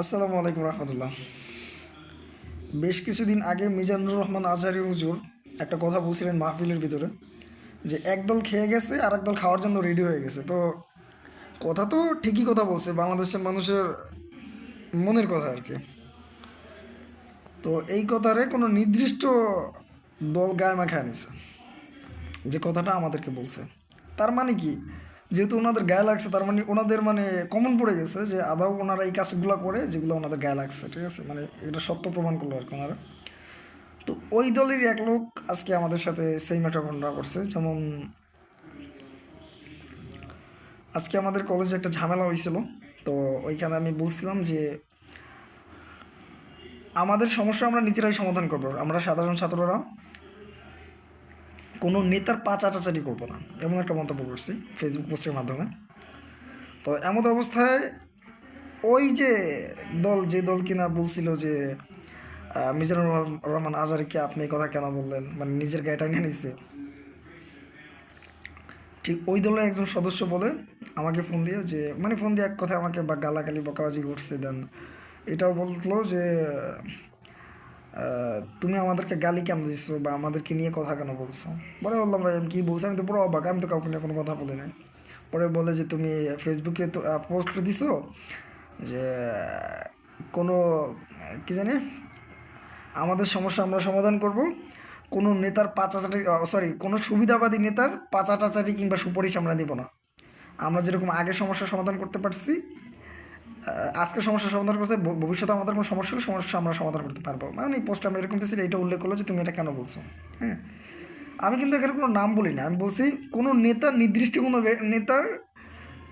আসসালামু আলাইকুম রহমতুল্লাহ। বেশ কিছুদিন আগে মিজানুর রহমান আজহারি হুজুর একটা কথা বলছিলেন মাহফিলের ভিতরে, যে একদল খেয়ে গেছে আর একদল খাওয়ার জন্য রেডি হয়ে গেছে। তো কথা তো ঠিকই কথা বলছে, বাংলাদেশের মানুষের মনের কথা আর কি। তো এই কথারে কোনো নির্দিষ্ট দল গায়ে মাখায় নিছে, যে কথাটা আমাদেরকে বলছে। তার মানে কি? যেহেতু ওনাদের গায়ে লাগছে, তার মানে ওনাদের মানে কমন পড়ে গেছে যে আদাও ওনারা এই কাজগুলো করে যেগুলো ওনাদের গায়ে লাগছে, ঠিক আছে? মানে এটা সত্য প্রমাণ করল আর কি ওনারা। তো ওই দলেরই এক লোক আজকে আমাদের সাথে সেই একটা ঘটনা করছে যেমন আজকে আমাদের কলেজে একটা ঝামেলা হয়েছিল, তো ওইখানে আমি বলছিলাম যে আমাদের সমস্যা আমরা নিজেরাই সমাধান করব। আমরা সাধারণ ছাত্ররা কোনো নেতার পা চাটাচাটি করব না, এমন একটা মন্তব্য করছি ফেসবুক পোস্টের মাধ্যমে। তো এমন অবস্থায় ওই যে দল যে দল কিনা বলছিল যে মিজানুর রহমান- আজারিকে আপনি এই কথা কেন বললেন? মানে নিজের গায়েটা নিয়ে নিচ্ছে ঠিক ওই দলের একজন সদস্য বলে আমাকে ফোন দিয়ে যে মানে ফোন দিয়ে এক কথায় আমাকে বা গালাগালি, বকাবাজি করছে দেন। এটাও বলল যে তুমি আমাদেরকে গালি কেন দিচ্ছ বা আমাদেরকে নিয়ে কথা কেন বলছো? পরে বললাম, ভাই, আমি কী বলছি? আমি তো পুরো অবাক, আমি তো কাউকে নিয়ে কোনো কথা বলি নাই। পরে বলে যে, তুমি ফেসবুকে তো পোস্ট করে দিছো যে, কোনো, কি জানি, আমাদের সমস্যা আমরা সমাধান করব। কোনো নেতার পাচাচাটি সরি কোনো সুবিধাবাদী নেতার পাচাটাচারি কিংবা সুপারিশ আমরা দিব না। আমরা যেরকম আগে সমস্যার সমাধান করতে পারছি আজকে সমস্যার সমাধান করছে ভবিষ্যতে আমাদের কোনো সমস্যা হলে সমস্যা আমরা সমাধান করতে পারব। মানে এই পোস্টটা আমি এরকম দিয়েছি এটা উল্লেখ করল যে তুমি এটা কেন বলছো? হ্যাঁ। আমি কিন্তু এখানে কোনো নাম বলি না, আমি বলছি কোনো নেতা নির্দিষ্ট কোনো নেতার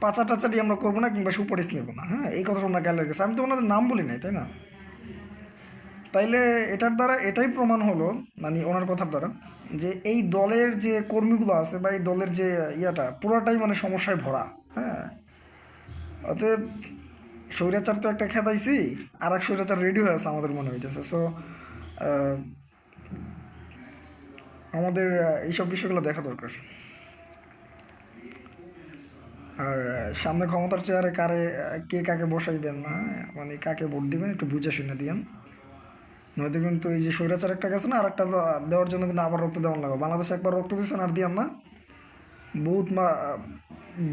পাচা টাচাটি আমরা করব না কিংবা সুপারিশ নেব না হ্যাঁ? এই কথাটা ওনার গেলে গেছে আমি তো ওনাদের নাম বলি নাই, তাই না? তাইলে এটার দ্বারা এটাই প্রমাণ হলো মানে ওনার কথার দ্বারা, যে এই দলের যে কর্মীগুলো আছে বা এই দলের যে ইয়াটা, পুরোটাই মানে সমস্যায় ভরা হ্যাঁ? অতএব স্বৈরাচার তো একটা খেদাইছি, আর এক স্বৈরাচার রেডি হয়ে আছে আমাদের মনে হইতেছে। সো আমাদের এইসব বিষয়গুলো দেখা দরকার। আর সামনে ক্ষমতার চেয়ারে কারে কে কাকে বসাইবেন না? মানে কাকে ভোট দিবেন একটু বুঝে শুনে দিয়েন। নয়তো কিন্তু এই যে স্বৈরাচার একটা গেছে না আর একটা দেওয়ার জন্য কিন্তু আবার রক্ত দেওয়ার লাগবে বাংলাদেশে একবার রক্ত দিচ্ছেন আর দিয়ান না। বহুত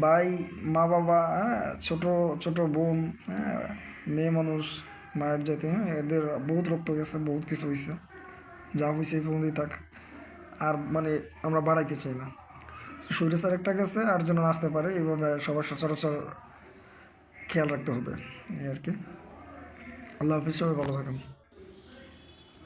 ভাই, মা বাবা হ্যাঁ ছোটো ছোটো বোন হ্যাঁ মেয়ে মানুষ, মায়ের জাতি হ্যাঁ এদের বহুত রক্ত গেছে, বহুত কিছু হয়েছে যা হয়েছে এই পর্যন্তই থাক। আর মানে আমরা বাড়াইতে চাই না। সূর্যের একটা গেছে, আর যেন আসতে পারে, এইভাবে সবার সচরাচর খেয়াল রাখতে হবে, এই আর কি। আল্লাহ হাফিজ, সবাই ভালো থাকেন।